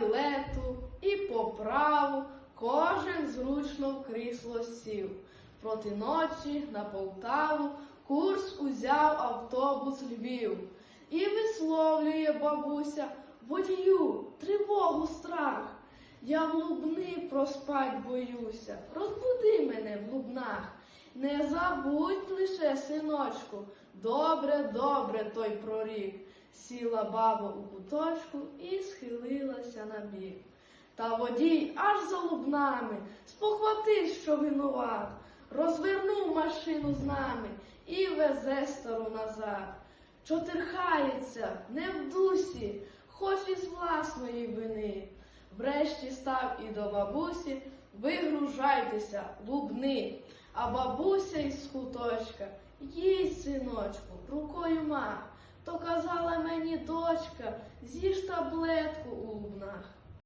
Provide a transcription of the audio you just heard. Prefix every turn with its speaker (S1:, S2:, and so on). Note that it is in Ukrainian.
S1: білету і по праву кожен зручно в крісло сів. Проти ночі на Полтаву курс узяв автобус Львів. І висловлює бабуся водію, тривогу, страх. Я в лубни проспать боюся, розбуди мене в лубнах. Не забудь лише, синочку, добре, добре той прорік. Сіла баба у куточку і схилилася на бік. Та водій аж за лубнами спохватив, що винуват, розвернув машину з нами і везе стару назад. Чотирхається, не в дусі, хоч із власної вини. Врешті став і до бабусі, вигружайтеся, лубни. А бабуся із куточка, їсть, синочку, рукою мах. То казала мені дочка, з'їж таблетку у лубнах.